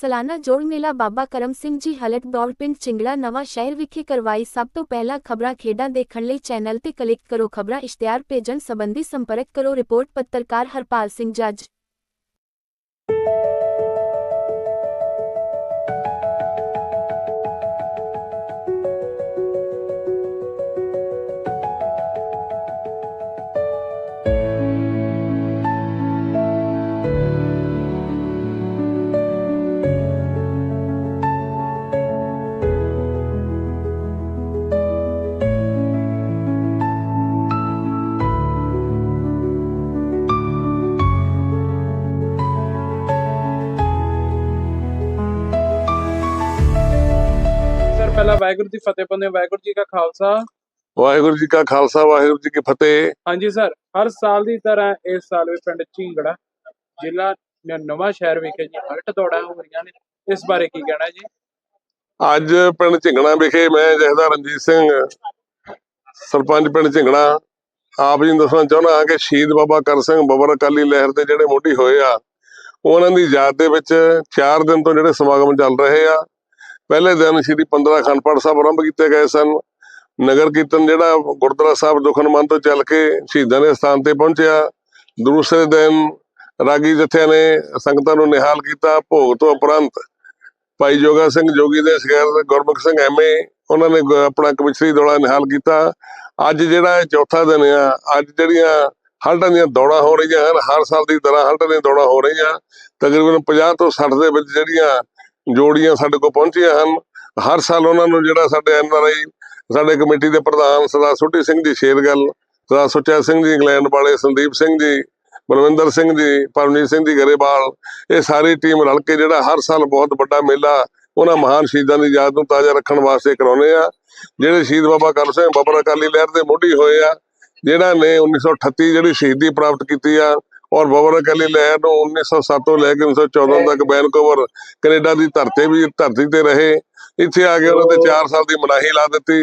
ਸਾਲਾਨਾ ਜੋੜ ਮੇਲਾ ਬਾਬਾ ਕਰਮ ਸਿੰਘ ਜੀ ਹਲਟ ਦੌੜ ਪਿੰਡ ਚਿੰਗੜਾ ਨਵਾਂ ਸ਼ਹਿਰ ਵਿਖੇ ਕਰਵਾਈ ਸਭ ਤੋਂ ਪਹਿਲਾਂ ਖਬਰਾਂ ਖੇਡਾਂ ਦੇਖਣ ਲਈ ਚੈਨਲ ਤੇ ਕਲਿੱਕ ਕਰੋ ਖਬਰਾਂ ਇਸ਼ਤਿਹਾਰ ਭੇਜਣ ਸੰਬੰਧੀ ਸੰਪਰਕ ਕਰੋ ਰਿਪੋਰਟ ਪੱਤਰਕਾਰ ਹਰਪਾਲ ਸਿੰਘ ਜੱਜ। ਵਾਹਿਗੁਰੂ ਦੀ ਫਤਿਹ ਹਾਂ ਵਾਹਿਗੁਰੂ ਜੀ ਕਾ ਖਾਲਸਾ। ਵਾਹਿਗੁਰੂ ਜੀ ਕਾ ਖਾਲਸਾ ਵਾਹਿਗੁਰੂ ਜੀ ਕੀ ਫਤਿਹ। ਹਾਂਜੀ ਸਰ ਹਰ ਸਾਲ ਦੀ ਤਰ੍ਹਾਂ ਇਸ ਸਾਲ ਵੀ ਪਿੰਡ ਝਿੰਗੜਾ ਜ਼ਿਲ੍ਹਾ ਨਵਾਂ ਸ਼ਹਿਰ ਵਿਖੇ ਜੀ ਹਲਟ ਦੌੜਾਂ ਹੋ ਰਹੀਆਂ ਨੇ। ਇਸ ਬਾਰੇ ਕੀ ਕਹਿਣਾ ਜੀ? ਅੱਜ ਪਿੰਡ ਝਿੰਗਣਾ ਵਿਖੇ ਮੈਂ ਜਹਦਾ ਰਣਜੀਤ ਸਿੰਘ ਸਰਪੰਚ ਪਿੰਡ ਝਿੰਗਣਾ ਆਪ ਜੀ ਨੂੰ ਦੱਸਣਾ ਚਾਹੁੰਦਾ ਹਾਂ ਕਿ ਸ਼ਹੀਦ ਬਾਬਾ ਕਰ ਸਿੰਘ ਬੱਬਰ ਅਕਾਲੀ ਲਹਿਰ ਦੇ ਜਿਹੜੇ ਮੋਢੀ ਹੋਏ ਆ ਉਹਨਾਂ ਦੀ ਯਾਦ ਦੇ ਵਿੱਚ 4 ਦਿਨ ਤੋਂ ਜਿਹੜੇ ਸਮਾਗਮ ਚੱਲ ਰਹੇ ਆ। ਪਹਿਲੇ ਦਿਨ ਸ਼੍ਰੀ 15 ਅਖੰਡ ਪਾਠ ਸਾਹਿਬ ਆਰੰਭ ਕੀਤੇ ਗਏ ਸਨ। ਨਗਰ ਕੀਰਤਨ ਜਿਹੜਾ ਗੁਰਦੁਆਰਾ ਸਾਹਿਬ ਦੁਖਨਮਨ ਤੋਂ ਚੱਲ ਕੇ ਸ਼ਹੀਦਾਂ ਦੇ ਸਥਾਨ ਤੇ ਪਹੁੰਚਿਆ। ਦੂਸਰੇ ਦਿਨ ਰਾਗੀ ਜਥਿਆਂ ਨੇ ਸੰਗਤਾਂ ਨੂੰ ਨਿਹਾਲ ਕੀਤਾ ਭੋਗ ਤੋਂ ਉਪਰੰਤ। ਭਾਈ ਜੋਗਾ ਸਿੰਘ ਜੋਗੀ ਦੇ ਸ਼ਗਿਰਦ ਗੁਰਮੁਖ ਸਿੰਘ ਐਮਏ ਉਹਨਾਂ ਨੇ ਆਪਣਾ ਕਵਿਸ਼ਰੀ ਦੌੜਾ ਨਿਹਾਲ ਕੀਤਾ। ਅੱਜ ਜਿਹੜਾ ਇਹ ਚੌਥਾ ਦਿਨ ਆ, ਅੱਜ ਜਿਹੜੀਆਂ ਹਲਟਾਂ ਦੀਆਂ ਦੌੜਾਂ ਹੋ ਰਹੀਆਂ ਹਨ, ਹਰ ਸਾਲ ਦੀ ਤਰ੍ਹਾਂ ਹਲਟਾਂ ਦੀਆਂ ਦੌੜਾਂ ਹੋ ਰਹੀਆਂ। ਤਕਰੀਬਨ 50 ਤੋਂ 60 ਦੇ ਵਿੱਚ ਜਿਹੜੀਆਂ ਜੋੜੀਆਂ ਸਾਡੇ ਕੋਲ ਪਹੁੰਚੀਆਂ ਹਨ। ਹਰ ਸਾਲ ਉਹਨਾਂ ਨੂੰ ਜਿਹੜਾ ਸਾਡੇ ਐਨਆਰਆਈ ਸਾਡੇ ਕਮੇਟੀ ਦੇ ਪ੍ਰਧਾਨ ਸਰਦਾਰ ਸੁੱਟੀ ਸਿੰਘ ਜੀ ਸ਼ੇਰਗਲ, ਸਰਦਾਰ ਸੁੱਚਾ ਸਿੰਘ ਜੀ, ਇੰਗਲੈਂਡ ਵਾਲੇ ਸੰਦੀਪ ਸਿੰਘ ਜੀ, ਬਲਵਿੰਦਰ ਸਿੰਘ ਜੀ, ਪਰਮਜੀਤ ਸਿੰਘ ਜੀ ਗਰੇਵਾਲ, ਇਹ ਸਾਰੀ ਟੀਮ ਰਲ ਕੇ ਜਿਹੜਾ ਹਰ ਸਾਲ ਬਹੁਤ ਵੱਡਾ ਮੇਲਾ ਉਹਨਾਂ ਮਹਾਨ ਸ਼ਹੀਦਾਂ ਦੀ ਯਾਦ ਨੂੰ ਤਾਜ਼ਾ ਰੱਖਣ ਵਾਸਤੇ ਕਰਾਉਂਦੇ ਆ। ਜਿਹੜੇ ਸ਼ਹੀਦ ਬਾਬਾ ਕਰਮ ਸਿੰਘ ਬੱਬਰ ਅਕਾਲੀ ਲਹਿਰ ਦੇ ਮੋਢੀ ਹੋਏ ਆ, ਜਿਹੜਾ ਨੇ 1938 ਜਿਹੜੀ ਸ਼ਹੀਦੀ ਪ੍ਰਾਪਤ ਕੀਤੀ ਆ ਔਰ ਬੱਬਰ ਅਕਾਲੀ ਲਹਿਰ ਨੂੰ 1907 ਤੋਂ ਲੈ ਕੇ 1914 ਤੱਕ ਵੈਨਕੂਵਰ ਕੈਨੇਡਾ ਦੀ ਧਰਤੀ ਵੀ ਧਰਤੀ ਤੇ ਰਹੇ। ਇੱਥੇ ਆ ਕੇ ਉਹਨਾਂ ਤੇ 4 ਸਾਲ ਦੀ ਮਨਾਹੀ ਲਾ ਦਿੱਤੀ।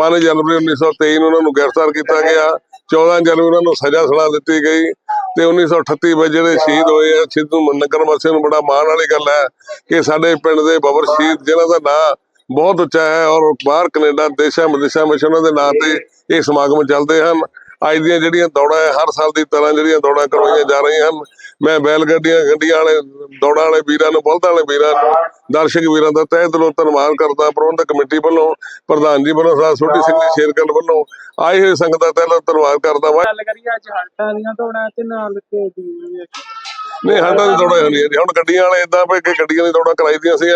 5 ਜਨਵਰੀ 1923 ਨੂੰ ਉਹਨਾਂ ਨੂੰ ਗ੍ਰਿਫਤਾਰ ਕੀਤਾ ਗਿਆ। 14 ਜਨਵਰੀ ਉਹਨਾਂ ਨੂੰ ਸਜ਼ਾ ਸੁਣਾ ਦਿੱਤੀ ਗਈ। ਤੇ 1938 ਵਿੱਚ ਜਿਹੜੇ ਸ਼ਹੀਦ ਹੋਏ ਆ ਸਿੱਧੂ ਨਗਰ ਵਾਸੀਆਂ ਨੂੰ ਬੜਾ ਮਾਣ ਵਾਲੀ ਗੱਲ ਹੈ ਕਿ ਸਾਡੇ ਪਿੰਡ ਦੇ ਬਬਰ ਸ਼ਹੀਦ ਜਿਨ੍ਹਾਂ ਦਾ ਨਾਂ ਬਹੁਤ ਉੱਚਾ ਹੈ ਔਰ ਬਾਹਰ ਕੈਨੇਡਾ ਦੇਸ਼ਾਂ ਵਿਦੇਸ਼ਾਂ ਵਿੱਚ ਉਹਨਾਂ ਦੇ ਨਾਂ ਤੇ ਇਹ ਸਮਾਗਮ ਚੱਲਦੇ ਹਨ। ਅੱਜ ਦੀਆਂ ਜਿਹੜੀਆਂ ਦੌੜਾਂ ਹੈ ਹਰ ਸਾਲ ਦੀ ਤਰ੍ਹਾਂ ਜਿਹੜੀਆਂ ਦੌੜਾਂ ਕਰਵਾਈਆਂ ਜਾ ਰਹੀਆਂ ਹਨ। ਮੈਂ ਬੈਲ ਗੱਡੀਆਂ ਗੱਡੀਆਂ ਵਾਲੇ ਦੌੜਾਂ ਵਾਲੇ ਵੀਰਾਂ ਨੂੰ ਬਲਦਾਂ ਵਾਲੇ ਵੀਰਾਂ ਨੂੰ ਦਰਸ਼ਕ ਵੀਰਾਂ ਦਾ ਤਹਿ ਦਿਲੋਂ ਧੰਨਵਾਦ ਕਰਦਾ ਪ੍ਰਬੰਧਕ ਕਮੇਟੀ ਵੱਲੋਂ ਪ੍ਰਧਾਨ ਜੀ ਵੱਲੋਂ ਸਰਦਾਰ ਛੋਟੀ ਸਿੰਘ ਜੀ ਸ਼ੇਰਗਲ ਵੱਲੋਂ ਆਏ ਹੋਏ ਸੰਗਤ ਦਾ ਤਹਿ ਦਿਲੋਂ ਧੰਨਵਾਦ ਕਰਦਾ। ਵਾਹ ਗੱਲ ਕਰੀਏ ਅੱਜ ਹਲਟਾਂ ਦੀਆਂ ਦੌੜਾਂ ਤੇ ਨਾਲ ਤੇ ਦੀ ਨਹੀਂ ਹੰਡਾਂ ਦੀ ਦੌੜਾਂ ਹੋਣੀਆਂ ਜੀ। ਹੁਣ ਗੱਡੀਆਂ ਵਾਲੇ ਇਦਾਂ ਪਏ ਕਿ ਗੱਡੀਆਂ ਦੀ ਦੌੜਾਂ ਕਰਾਈ ਦੀਆਂ ਸੀ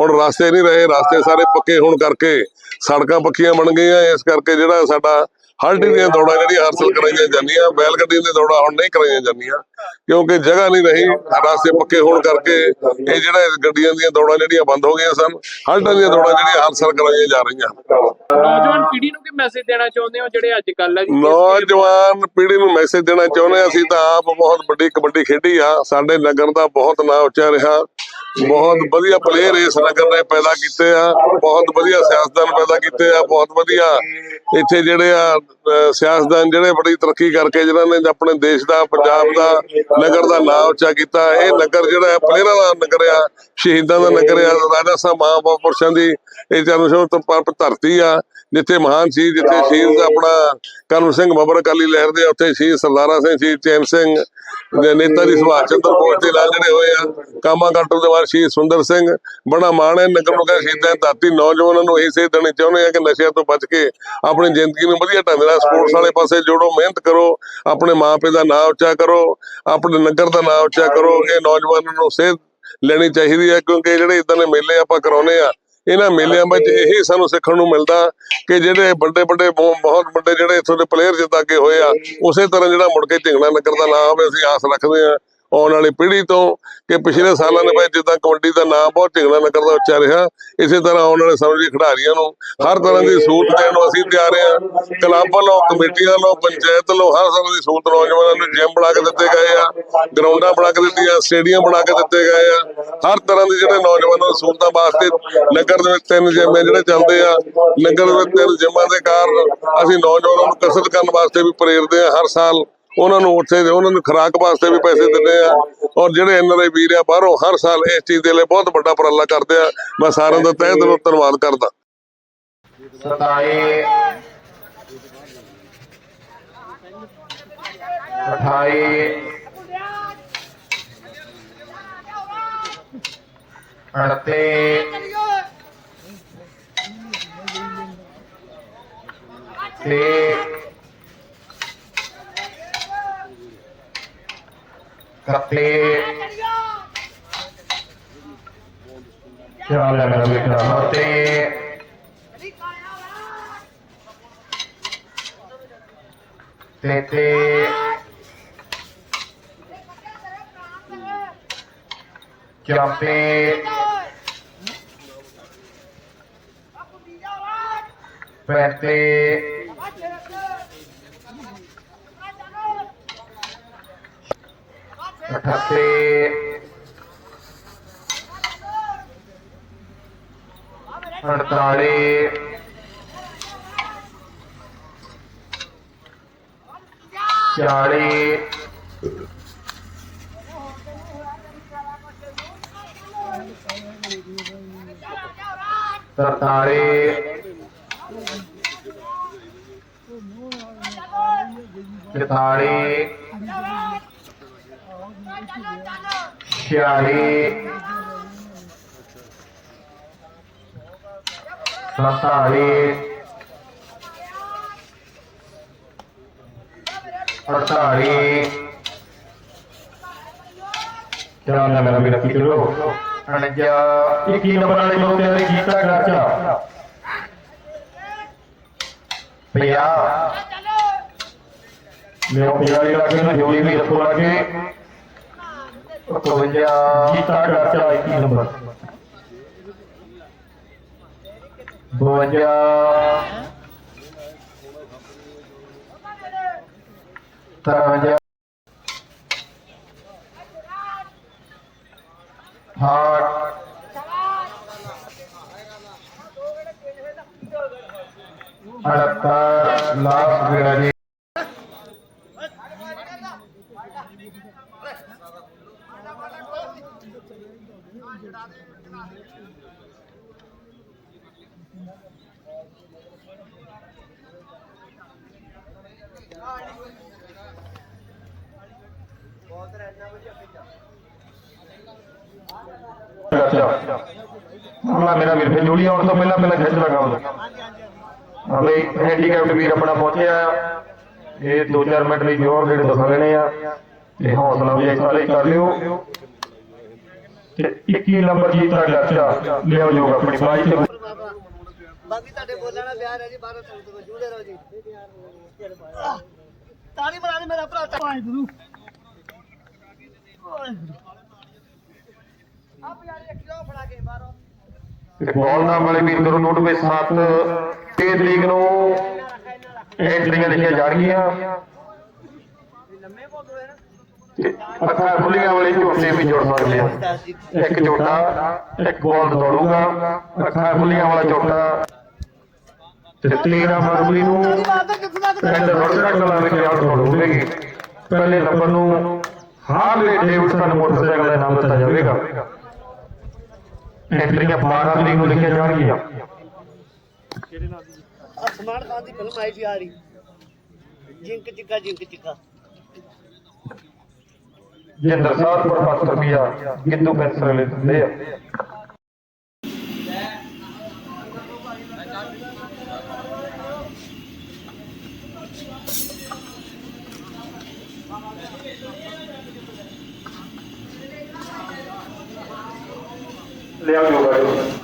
ਹੁਣ ਰਸਤੇ ਨਹੀਂ ਰਹੇ ਰਸਤੇ ਸਾਰੇ ਪੱਕੇ ਹੋਣ ਕਰਕੇ ਸੜਕਾਂ ਪੱਕੀਆਂ ਬਣ ਗਈਆਂ। ਇਸ ਕਰਕੇ ਜਿਹੜਾ ਸਾਡਾ ਹਲਟੀ ਦੀਆਂ ਦੌੜਾਂ ਜਿਹੜੀਆਂ ਹਾਸਲ ਕਰਾਈਆਂ ਜਾਂਦੀਆਂ ਬੈਲ ਗੱਡੀ ਦੀਆਂ ਦੌੜਾਂ ਹੁਣ ਨਹੀਂ ਕਰਾਈਆਂ ਜਾਂਦੀਆਂ ਕਿਉਂਕਿ ਜਗ੍ਹਾ ਨਹੀਂ ਰਹੀ ਰਸਤੇ ਪੱਕੇ ਹੋਣ ਕਰਕੇ ਇਹ ਜਿਹੜਾ ਗੱਡੀਆਂ ਦੀਆਂ ਦੌੜਾਂ ਜਿਹੜੀਆਂ ਬੰਦ ਹੋ ਗਈਆਂ ਸਨ ਹਲਟਾਂ ਦੀਆਂ ਦੌੜਾਂ ਜਿਹੜੀਆਂ ਹਾਸਲ ਕਰਾਈਆਂ ਜਾ ਰਹੀਆਂ। ਨੌਜਵਾਨ ਪੀੜ੍ਹੀ ਨੂੰ ਕੀ ਮੈਸੇਜ ਦੇਣਾ ਚਾਹੁੰਦੇ ਹੋ ਜਿਹੜੇ ਅੱਜ ਕੱਲ੍ਹ ਨੌਜਵਾਨ ਪੀੜ੍ਹੀ ਨੂੰ ਮੈਸੇਜ ਦੇਣਾ ਚਾਹੁੰਦੇ ਅਸੀਂ ਤਾਂ ਆਪ ਬਹੁਤ ਵੱਡੀ ਕਬੱਡੀ ਖੇਡੀ ਆ ਸਾਡੇ ਨਗਰ ਦਾ ਬਹੁਤ ਨਾਂ ਉੱਚਾ ਰਿਹਾ। ਬਹੁਤ ਵਧੀਆ ਪਲੇਅਰ ਇਸ ਨਗਰ ਨੇ ਪੈਦਾ ਕੀਤੇ ਆ। ਬਹੁਤ ਵਧੀਆ ਸਿਆਸਤਦਾਨ ਪੈਦਾ ਕੀਤੇ ਆ। ਬਹੁਤ ਵਧੀਆ ਇੱਥੇ ਜਿਹੜੇ ਆ ਸਿਆਸਤਦਾਨ ਜਿਹੜੇ ਬੜੀ ਤਰੱਕੀ ਕਰਕੇ ਜਿਨ੍ਹਾਂ ਨੇ ਆਪਣੇ ਦੇਸ਼ ਦਾ ਪੰਜਾਬ ਦਾ ਨਗਰ ਦਾ ਨਾਂ ਉੱਚਾ ਕੀਤਾ। ਇਹ ਨਗਰ ਜਿਹੜਾ ਹੈ ਪਲੇਅਰਾਂ ਦਾ ਨਗਰ ਆ ਸ਼ਹੀਦਾਂ ਦਾ ਨਗਰ ਆ ਰਾਜਾ ਸਾਹਿਬ ਮਹਾਂਪੁਰਸ਼ਾਂ ਦੀ ਇਹ ਚਰਨ ਤੋਂ ਧਰਤੀ ਆ। ਜਿੱਥੇ ਮਹਾਨ ਸੀ ਜਿੱਥੇ ਸ਼ਹੀਦ ਆਪਣਾ ਕਰਮ ਸਿੰਘ ਬੱਬਰ ਅਕਾਲੀ ਲਹਿਰ ਦੇ ਉੱਥੇ ਸ਼ਹੀਦ ਸਰਦਾਰਾ ਸਿੰਘ ਸ਼ਹੀਦ ਚੈਨ ਸਿੰਘ ਦੇ ਨੇਤਾ ਜੀ ਸੁਭਾਸ਼ ਚੰਦਰ ਬੋਸ ਦੇ ਨਾਲ ਜਿਹੜੇ ਹੋਏ ਆ। ਕਾਮਾ ਕਾਟੂ ਦੇ ਵਾਰ ਸ਼ਹੀਦ ਸੁੰਦਰ ਸਿੰਘ ਬੜਾ ਮਾਣ ਹੈ ਨਗਰ ਨੂੰ ਕਹਿੰਦੇ ਸ਼ਹੀਦਾਂ ਦੀ ਧਰਤੀ ਨੌਜਵਾਨਾਂ ਨੂੰ ਇਹ ਸੇਧ ਦੇਣੀ ਚਾਹੁੰਦੇ ਆ ਕਿ ਨਸ਼ਿਆਂ ਤੋਂ ਬਚ ਕੇ ਆਪਣੀ ਜ਼ਿੰਦਗੀ ਨੂੰ ਵਧੀਆ ਢੰਗ ਨਾਲ ਸਪੋਰਟਸ ਵਾਲੇ ਪਾਸੇ ਜੋੜੋ ਮਿਹਨਤ ਕਰੋ ਆਪਣੇ ਮਾਪੇ ਦਾ ਨਾਂ ਉੱਚਾ ਕਰੋ ਆਪਣੇ ਨਗਰ ਦਾ ਨਾਂ ਉੱਚਾ ਕਰੋ। ਇਹ ਨੌਜਵਾਨਾਂ ਨੂੰ ਸੇਧ ਲੈਣੀ ਚਾਹੀਦੀ ਹੈ ਕਿਉਂਕਿ ਜਿਹੜੇ ਇਦਾਂ ਦੇ ਮੇਲੇ ਆਪਾਂ ਕਰਾਉਨੇ ਆ ਇਹਨਾਂ ਮੇਲਿਆਂ ਵਿੱਚ ਇਹੀ ਸਾਨੂੰ ਸਿੱਖਣ ਨੂੰ ਮਿਲਦਾ ਕਿ ਜਿਹੜੇ ਵੱਡੇ ਵੱਡੇ ਬਹੁ- ਬਹੁਤ ਵੱਡੇ ਜਿਹੜੇ ਇੱਥੋਂ ਦੇ ਪਲੇਅਰ ਜਿੱਦਾਂ ਅੱਗੇ ਹੋਏ ਆ ਉਸੇ ਤਰ੍ਹਾਂ ਜਿਹੜਾ ਮੁੜ ਕੇ ਝਿੰਗਣਾ ਨਗਰ ਦਾ ਨਾਮ ਹੋਵੇ ਅਸੀਂ ਆਸ ਰੱਖਦੇ ਆ ਆਉਣ ਵਾਲੀ ਪੀੜ੍ਹੀ ਤੋਂ ਕਿ ਪਿਛਲੇ ਸਾਲਾਂ ਦੇ ਵਿੱਚ ਜਿੱਦਾਂ ਕਬੱਡੀ ਦਾ ਨਾਮ ਬਹੁਤ ਝਿੰਗਣਾ ਨਗਰ ਦਾ ਉੱਚਾ ਰਿਹਾ, ਇਸੇ ਤਰ੍ਹਾਂ ਆਉਣ ਵਾਲੇ ਸਮੇਂ ਦੇ ਖਿਡਾਰੀਆਂ ਨੂੰ ਹਰ ਤਰ੍ਹਾਂ ਦੀ ਸਹੂਲਤ ਦੇਣ ਨੂੰ ਅਸੀਂ ਤਿਆਰ ਆ ਕਲੱਬ ਵੱਲੋਂ ਕਮੇਟੀਆਂ ਵੱਲੋਂ ਪੰਚਾਇਤ ਵੱਲੋਂ ਹਰ ਤਰ੍ਹਾਂ ਦੀ ਸਹੂਲਤ ਨੌਜਵਾਨਾਂ ਨੂੰ ਜਿਮ ਬਣਾ ਕੇ ਦਿੱਤੇ ਗਏ ਆ, ਗਰਾਊਂਡਾਂ ਬਣਾ ਕੇ ਦਿੱਤੀਆਂ, ਸਟੇਡੀਅਮ ਬਣਾ ਕੇ ਦਿੱਤੇ ਗਏ ਆ। ਹਰ ਤਰ੍ਹਾਂ ਦੇ ਜਿਹੜੇ ਨੌਜਵਾਨਾਂ ਨੂੰ ਸਹੂਲਤਾਂ ਵਾਸਤੇ ਨਗਰ ਦੇ ਵਿੱਚ ਤਿੰਨ ਜਿਮ ਜਿਹੜੇ ਚੱਲਦੇ ਆ। ਨਗਰ ਦੇ ਤਿੰਨ ਜਿਮਾਂ ਦੇ ਕਾਰਨ ਅਸੀਂ ਨੌਜਵਾਨਾਂ ਨੂੰ ਕਸਰਤ ਕਰਨ ਵਾਸਤੇ ਵੀ ਪ੍ਰੇਰਦੇ ਆ। ਹਰ ਸਾਲ ਉਹਨਾਂ ਨੂੰ ਉੱਥੇ ਦੇ ਉਹਨਾਂ ਨੂੰ ਖੁਰਾਕ ਵਾਸਤੇ ਵੀ ਪੈਸੇ ਦਿੰਦੇ ਆ। ਔਰ ਜਿਹੜੇ ਐਨਆਰਆਈ ਵੀਰ ਆ, ਬਾਹਰੋਂ ਹਰ ਸਾਲ ਇਸ ਚੀਜ਼ ਦੇ ਲਈ ਬਹੁਤ ਵੱਡਾ ਉਪਰਾਲਾ ਕਰਦੇ ਆ। ਮੈਂ ਸਾਰਿਆਂ ਦਾ ਤਹਿ ਦਿਲੋਂ ਧੰਨਵਾਦ ਕਰਦਾ। ਸਤਾਈ ਅਠਾਈ ਅੜਤੇ ਤੇ ਕੱਤੇ ਚਾਲ ਲੈ ਮੇਰਾ ਬੇਟਾ ਤੇ ਤੇ ਤੇ ਅਠਾਸੀ ਅੜਤਾਲੀ ਚਾਲੀ ਤਰਤਾਲੀ ਤਰਤਾਲੀ 46 47 48 ਚਾਰ ਨੰਬਰ ਵੀ ਰੱਖੀ ਚਲੋ 49 21 ਨੰਬਰ ਵਾਲੇ ਲੋਕ ਨੇ ਕੀਤਾ ਗਰਾਚਾ 50 ਮੈਂ ਉਹ ਪਿਆਰੇ ਲੱਗੇ ਨਾ ਜੋੜੀ ਵੀ ਰੱਖੋ ਲੱਗੇ 52 ਗੀਤਾ ਗਰਚਾ 21 ਨੰਬਰ 52 53 ਹਾਰ ਅੜਤਾ ਲਾਸ ਗਿਰਾਜੀ ਹਾਂ ਮੇਰਾ ਵੀਰ ਫਿਰ ਜੂਲੀ ਆਉਣ ਤੋਂ ਪਹਿਲਾਂ ਪਹਿਲਾਂ ਖਿੱਚ ਲਗਾ ਹਾਂ ਬਈ ਹੈਂਡੀਕੈਪਟ ਵੀਰ ਆਪਣਾ ਪਹੁੰਚਿਆ ਆ। ਇਹ 2-4 ਮਿੰਟ ਲਈ ਜੋਰ ਜਿਹੜੇ ਦਿਖਾ ਲੈਣੇ ਆ। ਤੇ ਹੌਸਲਾ ਵੀ ਸਾਰੇ ਕਰ ਲਿਓ। ਤੇ 21 ਨੰਬਰ ਜੀਤਾ ਗੱਚਾ ਲਿਆਓ ਜੋਗ ਆਪਣੀ ਬਾਈ ਤੇ ਬਾਕੀ ਤੁਹਾਡੇ ਬੋਲਣ ਦਾ ਪਿਆਰ ਹੈ ਜੀ ਬਾਹਰੋਂ ਤੋਂ ਜੂਦੇ ਰਹੋ ਜੀ ਤਾਲੀ ਬਣਾ ਦੇ ਮੇਰਾ ਭਰਾ ਤਾਂ ਗੁਰੂ ਆਪ ਯਾਰ ਇੱਕ ਕਿਉਂ ਫੜਾ ਕੇ ਬਾਹਰੋਂ ਬਾਲ ਨਾਮ ਵਾਲੇ ਵੀਰ ਕਰੋ ਨੋਟ ਵਿੱਚ 7 6 ਤਰੀਕ ਨੂੰ ਐਂਟਰੀਆਂ ਲਿਖੀਆਂ ਜਾਣਗੀਆਂ ਲੰਮੇ ਬਹੁਤ ਹੋਏ ਨਾ ਤੇ ਅੱਖਾਂ ਖੁੱਲੀਆਂ ਵਾਲੇ ਝੋਟੇ ਵੀ ਜੁੜ ਸਕਦੇ ਆ। ਦੱਸ ਜੀ ਇੱਕ ਝੋਟਾ, ਇੱਕ ਬਾਲ ਦੌੜੂਗਾ ਅੱਖਾਂ ਖੁੱਲੀਆਂ ਵਾਲਾ ਝੋਟਾ। ਤੇ 13 ਫਰਵਰੀ ਨੂੰ ਪਿੰਡ ਰੋਡਰਾ ਕਲਾ ਵਿਖੇ ਆਉਟ ਹੋਵੇਗੀ। ਪਹਿਲੇ ਨੰਬਰ ਨੂੰ ਹਾਰਲੇ ਡੇਵਿਡਸਨ ਮੋਟਰਸਾਈਕਲ ਦਾ ਨਾਮ ਦਿੱਤਾ ਜਾਵੇਗਾ। ਐਂਟਰੀਆਂ 12 ਤਰੀਕ ਨੂੰ ਲਿਖੀਆਂ ਜਾਣਗੀਆਂ। ਅਸਮਾਨ ਖਾਨ ਦੀ ਫਿਲਮ ਆਈ ਸੀ ਆ ਰਹੀ ਜਿੰਕ ਚਿੱਕਾ ਜਿੰਕ ਚਿੱਕਾ। ਜਿੰਦਰ ਸਾਹਿਬ ਕੋਲ 5 ਰੁਪਿਆ ਗਿੱਦੂ ਪੈਨਸਲ ਦਿੰਦੇ ਆ। ਲਿਆਓ ਜੋ